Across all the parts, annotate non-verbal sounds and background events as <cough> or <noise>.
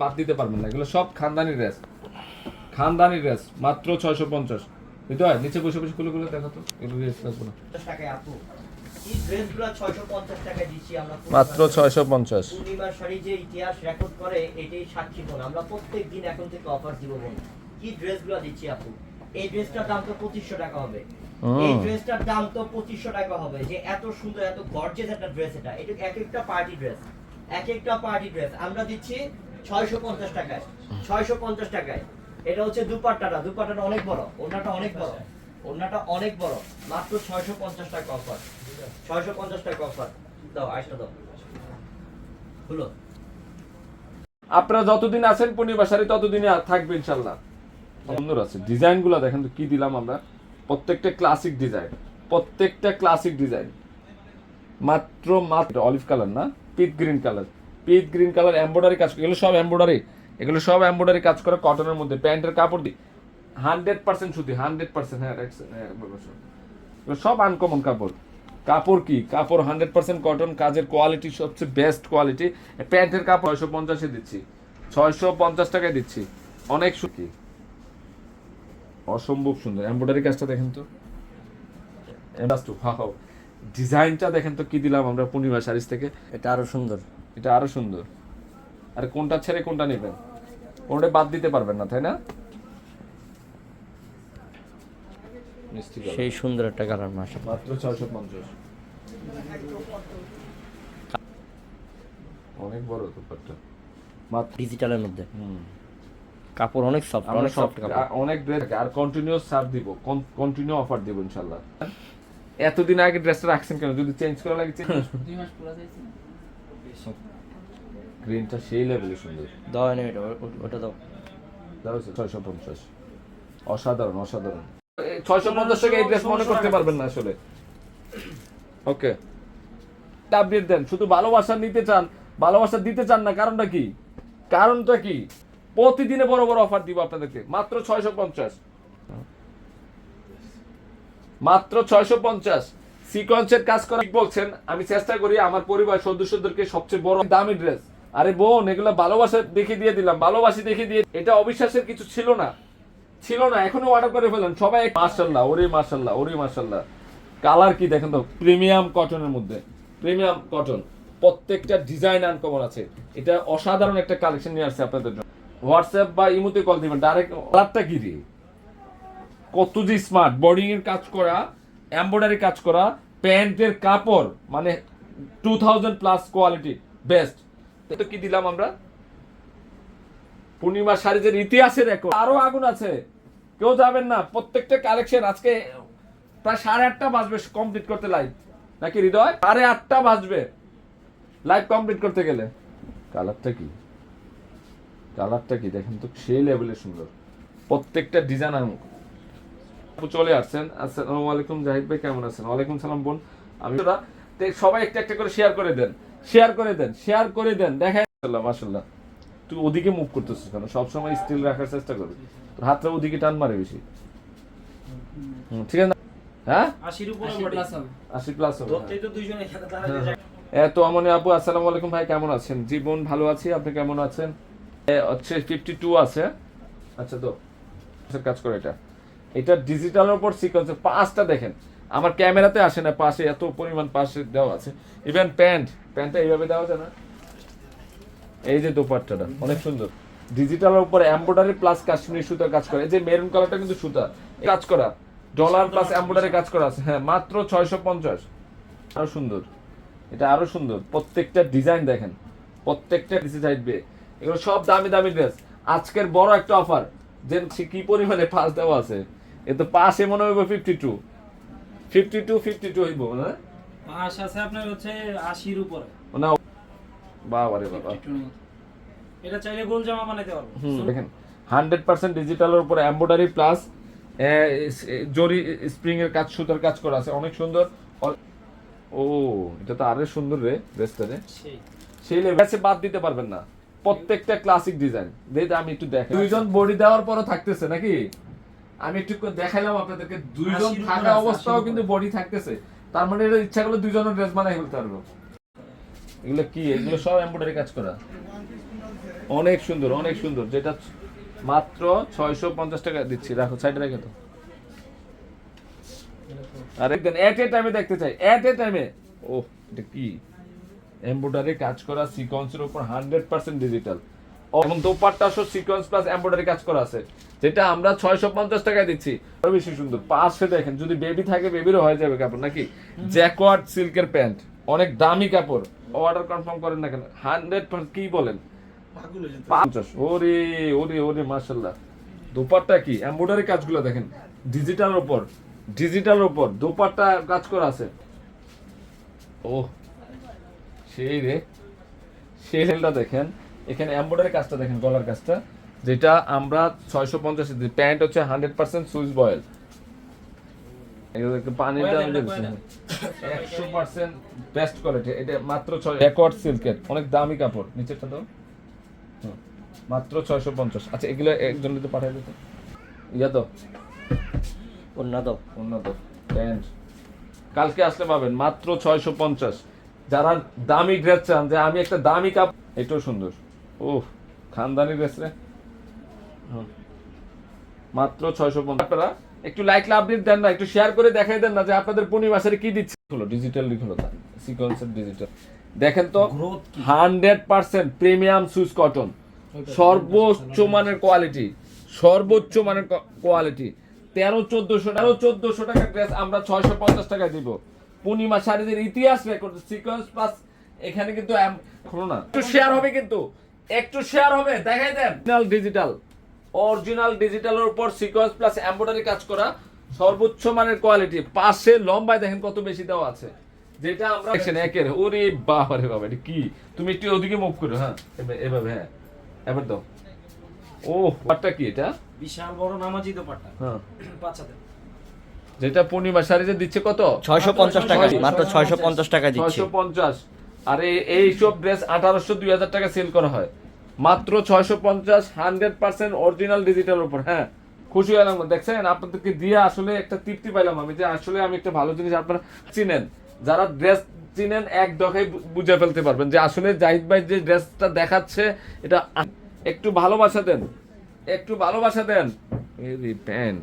বাদ দিতে পারবেন না। এগুলো সব খানদানি ড্রেস খানদানি ড্রেস মাত্র ছয়শো পঞ্চাশ। হৃদয় নিচে বসে বসে খুলে খুলে দেখো তো। এগুলো ড্রেস না। মাত্র ছয়শো পঞ্চাশ। পূর্ণিমার শাড়ি যে ইতিহাস রেকর্ড করে এটাই সাক্ষী বোন আমরা প্রত্যেক দিন এখন থেকে অফার দিব বোন কি ড্রেসগুলো দিচ্ছি আপু? এই ড্রেসটার দাম তো পঁচিশশো টাকা হবে। এই ড্রেসটার দাম তো পঁচিশশো টাকা হবে। যে এত সুন্দর এত গর্জেস একটা ড্রেস এটা। এটা এক একটা পার্টি ড্রেস এক একটা পার্টি ড্রেস আমরা দিচ্ছি ছয়শো পঞ্চাশ টাকায়, ছয়শো পঞ্চাশ টাকায়। এটা হচ্ছে দুপাট্টাটা দুপাট্টাটা অনেক বড়, ওড়নাটা অনেক বড়, ওড়নাটা অনেক বড়, মাত্র ছয়শো পঞ্চাশ টাকা অফার ছয়শো পঞ্চাশ টাকা অফার দাও, আরেকটা দাও। হলো আপনারা যতদিন আছেন পূর্ণিমা শাড়ি ততদিনই আর থাকবে ইনশাল্লাহ সুন্দর আছে ডিজাইনগুলো দেখেন তো, কি দিলাম আমরা? প্রত্যেকটা ক্লাসিক ডিজাইন প্রত্যেকটা ক্লাসিক ডিজাইন মাত্র মাত্র অলিভ কালার না peat green colour peat green colour embroidery কাজ এগুলো সব এমব্রয়ডারি এগুলো সব এমব্রয়ডারি কাজ করে কটনের মধ্যে। প্যান্টের কাপড় দি হান্ড্রেড পার্সেন্ট সুতি হান্ড্রেড পার্সেন্ট হ্যাঁ হ্যাঁ, সব আনকমন কাপড়। কাপড় কি? কাপড় হান্ড্রেড পার্সেন্ট কটন কাজের কোয়ালিটি সবচেয়ে বেস্ট কোয়ালিটি প্যান্টের কাপড় ছয়শো পঞ্চাশে দিচ্ছি। ছয়শো পঞ্চাশ টাকায় দিচ্ছি। অনেক সুখী অসম্ভব সুন্দর। এমব্রয়ডারি কাজটা দেখেন তো। ডিজাইনটা দেখেন তো কি দিলাম আমরা পূর্ণিমা শাড়িজ থেকে। এটা আরও সুন্দর। এটা আরও সুন্দর। আর কোনটা ছেড়ে কোনটা নেবেন? কোনটা বাদ দিতে পারবেন না তাই না? সেই সুন্দর একটা কালার মাসা মাত্র ছয়শো পঞ্চাশ। অনেক বড় দুপাট্টা। মাত্র ডিজিটালের মধ্যে। হুম। কাপড় অনেক সফট অনেক সফট কাপড়। অনেক ড্রেস আর কন্টিনিউয়াস সার দিব। কন্টিনিউ অফার দিব ইনশাআল্লাহ। এতদিন আগে ড্রেসটা রাখছেন কেন? যদি চেঞ্জ করা লাগে চেঞ্জ গ্রিনটা সেই লেভেলে সুন্দর। দাও এনে এটা ওটা দাও। ছয়শো পঞ্চাশ। অসাধারণ অসাধারণ। ছয়শো পঞ্চাশ টাকা এই ড্রেস মনে করতে পারবেন না আসলে। ওকে। আপডেট দেন শুধু ভালোবাসা নিতে চান ভালোবাসা দিতে চান না কারণটা কি? কারণটা কি? প্রতিদিনে বড় বড় অফার দিব আপনাদেরকে মাত্র ছয়শো পঞ্চাশ। মাত্র ছয়শো পঞ্চাশ। সিকোয়েন্সের কাজ করা বলছেন, আমি চেষ্টা করি আমার পরিবার সদস্যদেরকে সবচেয়ে বড় দামি ড্রেস। আরে বোন, এগুলো ভালোবাসা দেখে দিয়ে দিলাম, ভালোবাসি দেখে দিয়ে এটা অবিশ্বাসের কিছু ছিল না। ছিল না, এখনও অর্ডার করে ফেলেন। সবাই মার্শাল্লাহ ওরে মার্শাল্লাহ ওরে মার্শাল্লাহ কালার কি দেখেন তো? প্রিমিয়াম কটনের মধ্যে। Premium cotton. প্রত্যেকটা ডিজাইন আনকমন আছে। এটা অসাধারণ একটা কালেকশন নিয়ে আসছে আপনাদের জন্য। হোয়াটসঅ্যাপ বা ইমোতে কল দিবেন। ডাইরেক্ট কালারটা কি দিয়ে কত যে স্মার্ট বোর্ডিং এর কাজ করা এমব্রয়ডারি কাজ করা, প্যান্টের কাপড় মানে two thousand plus quality best তো কি দিলাম আমরা? পূর্ণিমা শাড়িজের ইতিহাসের রেকর্ড আরও আগুন আছে। কেউ যাবেন না, প্রত্যেকটা কালেকশন আজকে প্রায় সাড়ে আটটা বাজবে কমপ্লিট করতে লাইভ নাকি হৃদয়? সাড়ে আটটা বাজবে লাইভ কমপ্লিট করতে গেলে। কালারটা কি? কালারটা কি? দেখেন তো, সেই লেভেলে সুন্দর। প্রত্যেকটা ডিজাইন আপু চলে আসছেন। আসসালামু আলাইকুম জাহিদ ভাই কেমন আছেন? ওয়ালাইকুম সালাম বোন। আমি সবাই একটা একটা করে শেয়ার করে দেন। শেয়ার করে দেন শেয়ার করে দেন। দেখেন মাশাআল্লাহ মাশাআল্লাহ। তুই ওদিকে মুভ করতেছিস কেন? সবসময় স্টিল রাখার চেষ্টা করবি তোর হাতটা ওদিকে টান মারে বেশি। ঠিক আছে হ্যাঁ? আশি প্লাস হবে। হ্যাঁ। তো দুইজন এখানে দাঁড়ায় যায় এ তো আমনি আপু আসসালামু আলাইকুম ভাই কেমন আছেন? জীবন ভালো আছি। আপনি কেমন আছেন? হচ্ছে ফিফটি টু আছে। আচ্ছা তো কাজ করে এটা। এটা ডিজিটালের উপর সিকোয়েন্স পাঁচটা দেখেন। আমার ক্যামেরাতে আসে না, পাশে এত পরিমাণ পাশে দেওয়া আছে। ইভেন প্যান্ট প্যান্টটা এইভাবে দেওয়া যায় না? এই যে দোপাট্টাটা, অনেক সুন্দর। ডিজিটালের উপর এমব্রয়ডারি প্লাস কাশ্মীরি সুতার কাজ করে। এই যে মেরুন কালারটা কিন্তু সুতা। কাজ করা। ডলার প্লাস এমব্রয়ডারি কাজ করা আছে। হ্যাঁ মাত্র ছয়শো পঞ্চাশ। আরও সুন্দর। এটা আরও সুন্দর। প্রত্যেকটা ডিজাইন দেখেন। প্রত্যেকটা ডিসি চাইবে এগুলো সব দামি দামি ড্রেস আজকের বড় একটা অফার যে কি পরিমাণে পাস দেওয়া আছে। এ তো পাশে মনে হবে fifty two fifty two fifty two হইব না মাস আছে আপনার হচ্ছে আশির উপরে। না বাবা রে বাবা। 52 এর মতো। এটা চাইলে গোল জামা বানাইতে পারব। দেখেন হান্ড্রেড পার্সেন্ট ডিজিটালের উপরে এম্ব্রয়ডারি প্লাস জরি স্প্রিং এর কাজ সুতার কাজ করা আছে অনেক সুন্দর। ও এটা তো আরে সুন্দর রে ড্রেসটা রে। সেই। লেভেলে বাদ দিতে পারবেন না। প্রত্যেকটা ক্লাসিক ডিজাইন দেখে আমি একটু দেখাই দুইজন বডি দেওয়ার পরও থাকতেছে নাকি? আমি একটু দেখাইলাম আপনাদেরকে দুইজন থাকা অবস্থাও কিন্তু বডি থাকতেছে। তার মানে এটা ইচ্ছা করলে দুইজনের ড্রেস বানাই ফেলতে পারব। এগুলো কি? এগুলো সব এমব্রয়ডারি কাজ করা? অনেক সুন্দর অনেক সুন্দর। যেটা মাত্র ছয়শো পঞ্চাশ টাকা দিচ্ছি। রাখো সাইডে রেখে তো আর একদিন এট এ টাইমে দেখতে চাই। এট এ। টাইমে ও এটা কি? এমব্রয়ডারি কাজ করা সিকোয়েন্সের উপর হান্ড্রেড পার্সেন্ট ডিজিটাল এবং দোপাট্টা সহ সিকোয়েন্স প্লাস এমব্রয়ডারি কাজ করা আছে। যেটা আমরা ছয়শো পঞ্চাশ টাকায় দিচ্ছি। আরও বেশি সুন্দর। পাশে দেখেন যদি বেবি থাকে বেবিরও হয়ে যাবে কাপড় নাকি? জ্যাকওয়ার্ড সিল্কের প্যান্ট অনেক দামি কাপড়। অর্ডার কনফার্ম করেন না কেন? হান্ড্রেড কি বলেন? পঞ্চাশ। ওরে ওরে ওরে মাশাল্লাহ দোপাট্টা কি? এমব্রয়ডারি কাজগুলো দেখেন। ডিজিটাল উপর। ডিজিটাল উপর। দোপাট্টা কাজ করা আছে। ও সেই রে। সেই দেখেন। এখানে এমব্রয়ডারি কাজটা দেখেন গলার কাজটা। যেটা আমরা ছয়শো পঞ্চাশ প্যান্ট হচ্ছে হান্ড্রেড পার্সেন্ট সুইচ বয়েল। পানিটা একশো পার্সেন্ট বেস্ট কোয়ালিটি এটা মাত্র ছয় রেকর্ড সিল্কের অনেক দামি কাপড়। নিচেরটা দাও। মাত্র ছয়শো পঞ্চাশ। আচ্ছা এগুলো একজন দিতে পাঠিয়ে দিতে। ইয়া দাও। প্যান্ট। কালকে আসলে পাবেন মাত্র ছয়শো পঞ্চাশ। যারা দামি ড্রেস চান যে আমি একটা দামি কাপ এটাও সুন্দর। ও খানদানি ড্রেস রে। মাত্র ছয়শো পঞ্চাশ। আপনারা একটু লাইক আপডেট দেন না একটু শেয়ার করে দেখাই দেন না যে আপনাদের পূর্ণিমাসের কি দিচ্ছে। হলো ডিজিটাল হলো সিকোয়েন্সের ডিজিটাল দেখেন তো hundred percent premium Swiss cotton সর্বোচ্চ মানের কোয়ালিটি সর্বোচ্চ মানের কোয়ালিটি তেরো চোদ্দশো তেরো চোদ্দশো টাকা ড্রেস আমরা ছয়শো পঞ্চাশ টাকায় দিব। পূর্ণিমা শাড়িদের ইতিহাস রেকর্ড সিকোয়েন্স প্লাস এখানে কিন্তু এম- না একটু শেয়ার হবে কিন্তু। একটু শেয়ার হবে দেখাই দেন। অরিজিনাল ডিজিটাল অরিজিনাল ডিজিটালের উপর সিকোয়েন্স প্লাস এমব্রয়ডারি কাজ করা সর্বোচ্চ মানের কোয়ালিটি পাশে লম্বায় দেখেন কত বেশি দেওয়া আছে। যেটা আমরা এখানে একের ওরে বাবা রে বাবা এটা কি? তুমি একটু ওদিকে মুভ করো হ্যাঁ এভাবে- হ্যাঁ। এবার দাও। ও পাটটা কি এটা? বিশাল বড় নামাজি দোপাট্টা হ্যাঁ। <coughs> বাচ্চাদের যেটা পূর্ণিমা শাড়িতে দিচ্ছে কত? ছয়শো পঞ্চাশ টাকা মাত্র ছয়শো পঞ্চাশ টাকা দিচ্ছে। ছয়শো পঞ্চাশ। আর এই সব ড্রেস আঠারোশো, দুই হাজার টাকা সেল করা হয়। মাত্র ছয়শো পঞ্চাশ হান্ড্রেড পার্সেন্ট অরিজিনাল ডিজিটাল উপর হ্যাঁ? খুশি হলাম দেখছেন, আপনাদেরকে দিয়ে আসলে একটা তৃপ্তি পাইলাম আমি যে আসলে আমি একটা ভালো জিনিস আপনারা চিনেন। যারা ড্রেস চিনেন, এক দফায় বুঝে ফেলতে পারবেন যে আসলে জাহিদ ভাই যে ড্রেসটা দেখাচ্ছে, এটা একটু ভালোবাসা দেন। একটু ভালোবাসা দেন। প্যান্ট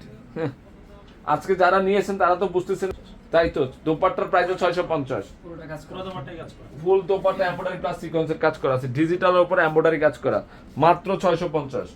আজকে যারা নিয়েছেন, তারা তো বুঝতেছেন তাই তো দোপাট্টার প্রাইস ছয়শো পঞ্চাশ। ফুল দোপাট্টা এমব্রয়ডারি প্লাস সিকোয়েন্সের কাজ করা আছে ডিজিটালের উপর এমব্রয়ডারি কাজ করা মাত্র ছয়শো পঞ্চাশ।